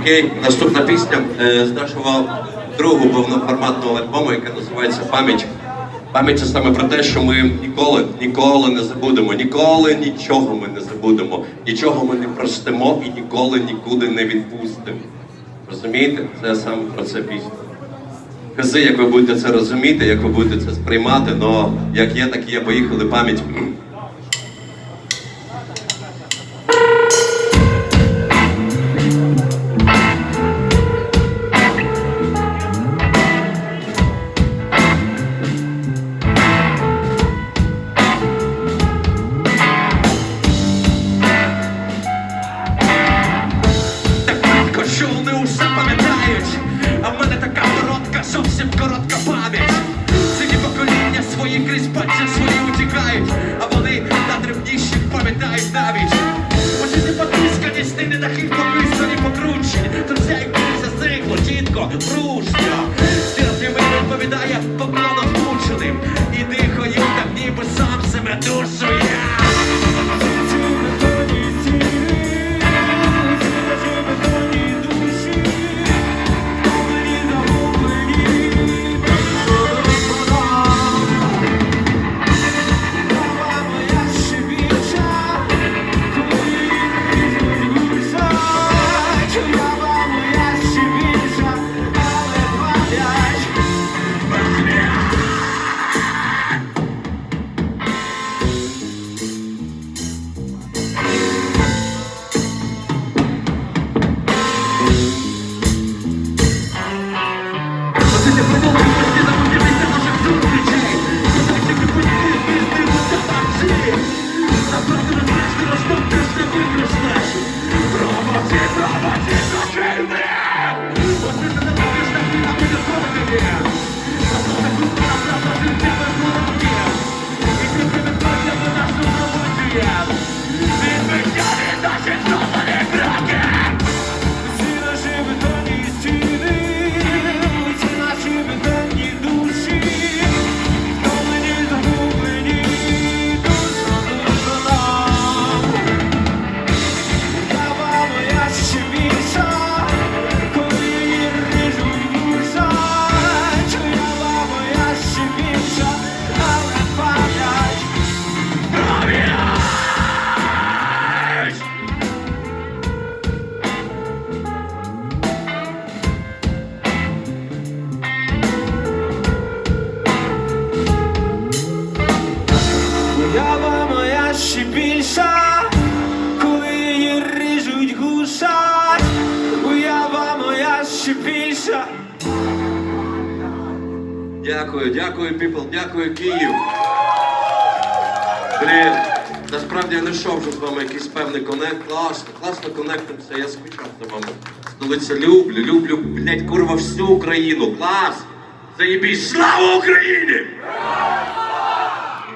Окей, наступна пісня е, з нашого другого повноформатного альбому, яка називається Пам'ять. Пам'ять це саме про те, що ми ніколи, ніколи не забудемо, ніколи нічого ми не забудемо, нічого ми не простимо і ніколи нікуди не відпустимо. Розумієте? Це саме про це пісня. Кази, як ви будете це розуміти, як ви будете це сприймати, але як є, так і є. Поїхали пам'ять. pabidaya pag to the більша. Дякую, дякую, people, дякую, Київ. Блін, насправді я не йшов вже з вами якийсь певний конект. Класно, класно конектимося, я скучав за вами. Столиця люблю, люблю, блять, курва, всю Україну. Клас! Заєбісь, слава Україні!